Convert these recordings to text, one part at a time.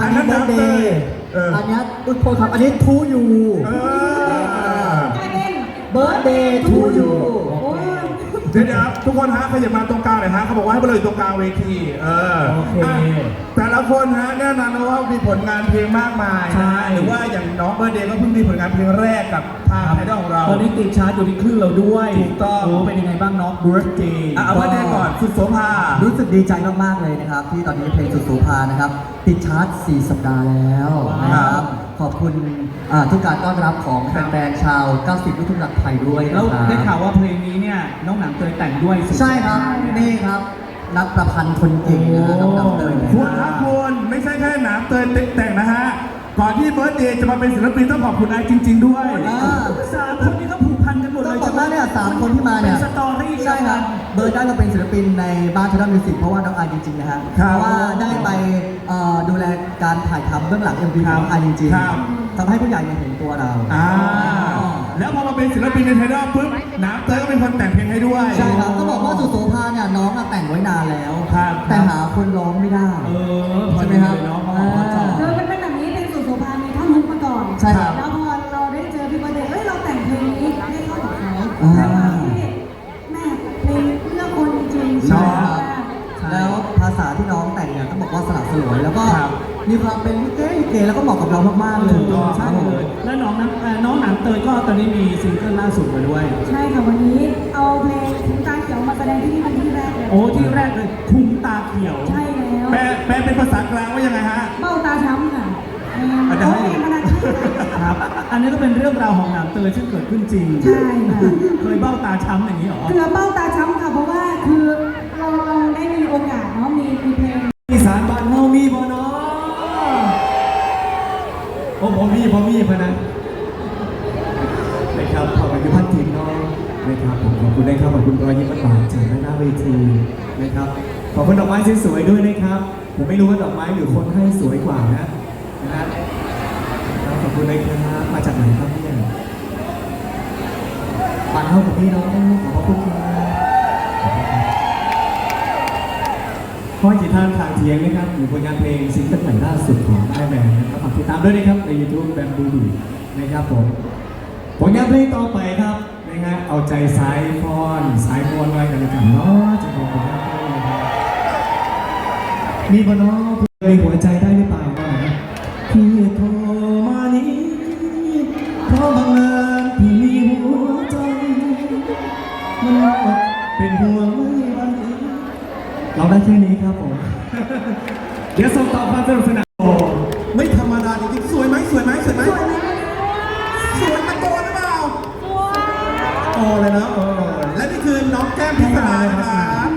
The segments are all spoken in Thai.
อันนี้เบิร์ดเดย์เอออันนี้อุดโทษครับ อันนี้ทูยูเออกลายเป็นเบิร์ดเดย์ทูยูโอ้ย เดี๋ยวเดี๋ยวทุกคนฮะขยับมาตรงกลางหน่อยฮะเขาบอกว่าให้มาเลยอยู่ตรงกลางเวทีเออโอเคะแต่ละคนฮะแน่นอนนะว่ามีผลงานเพลงมากมายใช่หรือว่าอย่างน้องเบอร์เดย์ก็เพิ่งมีผลงานเพลงแรกกับทางไอดอลของเรา ตอนนี้ติดชาร์จอยู่ที่คลื่นเราด้วยถูกต้อง โอ้เป็นยังไงบ้างน้องเบิร์ดเดย์อะเอาเบอร์เดย์ก่อนสุดโสภา รู้สึกดีใจมาก ๆ เลยนะครับ ที่ตอนนี้เพลงสุดโสภานะครับ ติดชาร์ต 4 สัปดาห์แล้วนะครับ ขอบคุณอ่าทุกการต้อนรับของแฟนๆชาว 90 ลูกทุ่งรักไทยด้วยแล้วนะครับได้ข่าวว่าเพลงนี้เนี่ยน้องหนังเคยแต่งด้วยสิใช่ครับ นี่ครับ นักประพันธ์คนเก่งนะฮะน้องดำเตยนะคุณคครัรับบคุณไม่ใช่แค่หนังเตยแต่งนะฮะ ก่อนที่เบิร์ดเดย์จะมาเป็นศิลปินต้องขอบคุณไอจริง ๆ ด้วย อ่า สามคน เลองยบอกว่าเนี่ยสามคนที่มาเนี่ยเป็นสตอรี่ใช่ครับเบิร์ดได้มาเป็นศิลปินในบ้านท d ด m มิวสิกเพราะว่าน้องอายจริงๆนะฮะครับเพราะว่าได้ไปเอ่อดูแลการถ่ายทำเบื้องหลัง MV ของน้องอายจริงครับๆทำให้ผู้ใหญ่เนี่ยเห็นตัวเราอ่าแล้วพอมาเป็นศิลปินในไทยดอลปุ๊บหนังเตยก็เป็นคนแต่งเพลงให้ด้วยใช่ครับก็บอกว่าสุโสภาเนี่ยน้องอะแต่งไว้นานแล้วครับแต่หาคนร้องไม่ได้เออพอใช่ไหมดีครับเลยเนาะพอพอจอเธอเป็นเป็นแบบนี้เป็นสุโสภามีท่อนฮุกมาก่อนใช่ครับ อ่าแต่ว่าที่แม่เพลงเพื่อคนจริงๆใช่ครับใช่แล้วภาษาที่น้องแต่งเนี่ยต้องบอกว่าสลับสลวยแล้วก็ครับมีความเป็นลิเกลิเกแล้วก็เหมาะกับเรามากๆเลยถูกต้องใช่เลยแล้วน้องนั้นเอ่อน้องหนังเตยก็ตอนนี้มีซิงเกิลล่าสุดมาด้วย ใช่ค่ะวันนี้เอาเพลงถึงตาเขียวมาแสดงที่นี่เป็นที่แรกเลยโอ้ที่แรกเลยคุ้มตาเขียว ใช่แล้วแปลแปลเป็นภาษากลางว่ายังไงฮะ เบ้าตาช้ำค่ะ อาจจะเขาให้เองมานาใช่ค่ะครับ อันนี้ก็เป็นเรื่องราวของหนังเตยซึ่งเกิดขึ้นจริงใช่ค่ะ เคยเบ้าตาช้ำอย่างนี้เหรอคือเบ้าตาช้ำค่ะเพราะว่าคือเราเราได้มีโอกาสเนาะมีมีเพลงอีสานบ้านเฮามีบ่เนาะโอ้ผมมีผมมีพะนะนะครับขอบคุณพันทินเนาะนะครับผมขอบคุณนะครับขอบคุณรอยยิ้มหวานๆจากหน้าเวทีนะครับขอบคุณดอกไม้สวยๆด้วยนะครับ ผมไม่รู้ว่าดอกไม้หรือคนให้สวยกว่านะนะครับขอบ คุณนะครับมาจากไหนครับเนี่ยบ้านเฮากับพี่น้องขอบคุณครับข้อจิตทางทางเทียงนะครับอยู่ผลงานเพลงซิงเกิลใหม่ล่าสุดของไอแมนนะครับฝากติดตามด้วยนะครับใน YouTube แบมบูบีนะครับผมผลงานเพลงต่อไปครับนะฮะเอาใจสายพรสายมวลไว้กันแล้วกันเนาะจะของผลงานเพลงนะครับมีบเนอลง อ้เลยนะเออและนี่คือน้องแก้มพิศดารนะครับ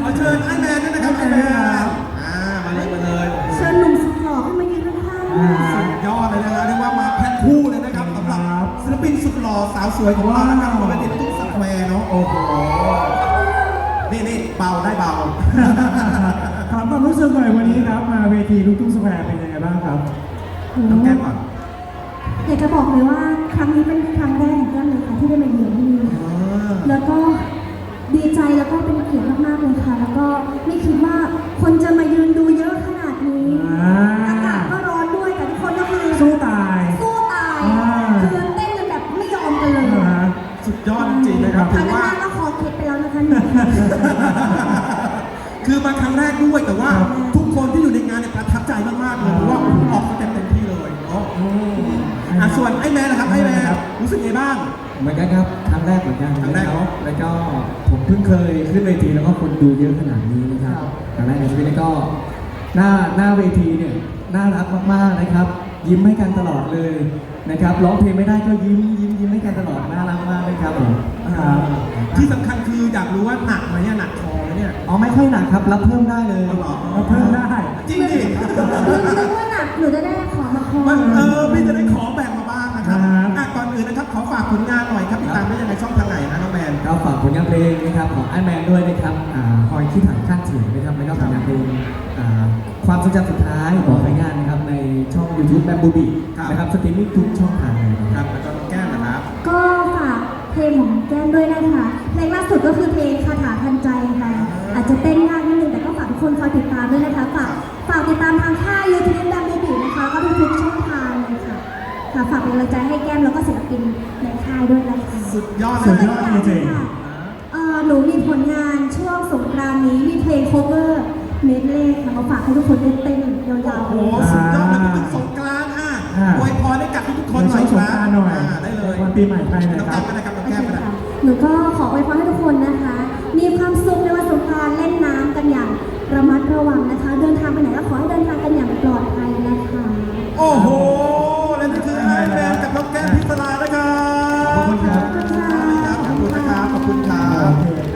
ขอเชิญไอแมนด้วยนะครับไอแมนอ่ามาเลยมาเลยโอ้โหเชิญหนุ่มสุดหล่อขึ้นมายืนข้างๆสุดยอดเลยนะฮะเรียกว่ามาแพ็คคู่เลยนะครับสำหรับศิลปินสุดหล่อสาวสวยของเรานะครับปกติตุ๊กสแควร์เนาะโอ้โหนี่นี่เบาได้เบาถามความรู้สึกหน่อยวันนี้ครับมาเวทีลูกทุ่งสแควร์เป็นยังไงบ้างครับน้องแก้มก่อน อยากจะบอกเลยว่าครั้งนี้เป็นครั้งแรกของแก้มเลยค่ะที่ได้มาเยือนที่นี่อ่าแล้วก็ดีใจแล้วก็เป็นเกียรติมากๆเลยค่ะ แล้วก็ไม่คิดว่าคนจะมายืนดูเยอะขนาดนี้อ่าอากาศก็ร้อนด้วยแต่ทุกคนก็คือสู้ตายสู้ตายอ่าคือเต้นกันแบบไม่ยอมกันเลยนะฮะสุดยอดจริงๆนะครับคถืรั้งอหว่าน้าก็คอเคล็ดไปแล้วนะคะหนูคือมาครั้งแรกด้วยแต่ว่าทุกคนที่อยู่ในงานเนี่ยประทับใจมากๆเลยเพราะว่าออกมาเต็มเต็มที่เลยเนาะ อืมอะส่วนไอ้แมนนะครับไอ้แมนรู้สึกไงบ้าง เหมือนกันครับครั้งแรกเหมือนกันครั้งแรกเนอะแล้วก็ผมเพิ่งเคยขึ้นเวทีแล้วก็คนดูเยอะขนาดนี้นะครับครั้งแรกในชีวิตแล้วก็หน้าหน้าเวทีเนี่ยน่ารักมากๆนะครับ ยิ้มให้กันตลอดเลยนะครับร้องเพลงไม่ได้ก็ยิ้มยิ้มยิ้มให้กันตลอดน่ารักมากเลยครับผมครับที่สำคัญคืออยากรู้ว่าหนักไหมเนี่ยหนักคอไหมเนี่ย อ๋อไม่ค่อยหนักครับรับเพิ่มได้เลยเอาเหรอ รับเพิ่มได้ จริงดินึกว่าหนักหนูจะได้ขอมาคอ มันเออพี่จะได้ขอแบ่งมาบ้างนะครับครับอะก่อนอื่นนะครับขอฝากผลงานหน่อยครับติดตามได้ยังไงช่องทางไหนนะน้องแมน ก็ฝากผลงานเพลงนะครับของไอแมนด้วยนะครับอ่าคอยขี้ถังข้างเถียงนะครับแล้วก็ผลงานเพลงอ่าความทรงจำสุดท้ายของรายงานนะครับในช่อง YouTube แบมบูบีครับ นะครับสตรีมมิ่งทุกช่องทางเลยนะคครัรับบแล้วก็น้องแก้มนะครับ ก็ฝากเพลงของแก้มด้วยนะคะเพลงล่าสุดก็คือเพลงคาถาทันใจค่ะ อาจจะเต้นยากนิดนึงแต่ก็ฝากทุกกคนคอยติดตามด้วยนะคะ ฝากฝากติดตามทางค่ายยูทูบแบมบูบีนะคะ ก็ทุกๆช่องทางเลยค่ะค่ะฝากเป็นกำลังใจให้แก้มแล้วก็ศิลปินในค่ายด้วยนะคะสุดยอดสุดเลยยอดจริงค่ะเอ่อหนูมีผลงานช่วงสงกรานต์นี้มีเพลงโคเวอร์เมดเล่ค่ะมาฝากให้ทุกคนได้เต้นยาวโอ้โหๆสุดยอดเลยพูดถึงสงกรานต์อะอ่า อวยพรให้กับทุกๆคนในหน่ช่อวยงคสงรับกรานต์หน่อยอ่าได้เลยวันปีใหม่ไทยหน่น้ออยงคแก้รัมบก็ได้ครับน้องโอแก้เคมก็ได้ค่ะหนูก็ขออวยพรให้ทุกคนนะคะ มีความสุขในวันสงกรานต์เล่นน้ำกันอย่างระมัดระวังนะคะ เดินทางไปไหนก็ขอให้เดินทางกันอย่างปลอดภัยนะคะ โอ้โห และนี่คือไอแมนกับน้องแก้มพิศรานะครับขอบคุณครับขอบคุณนะครับขอบคุณครัโอบ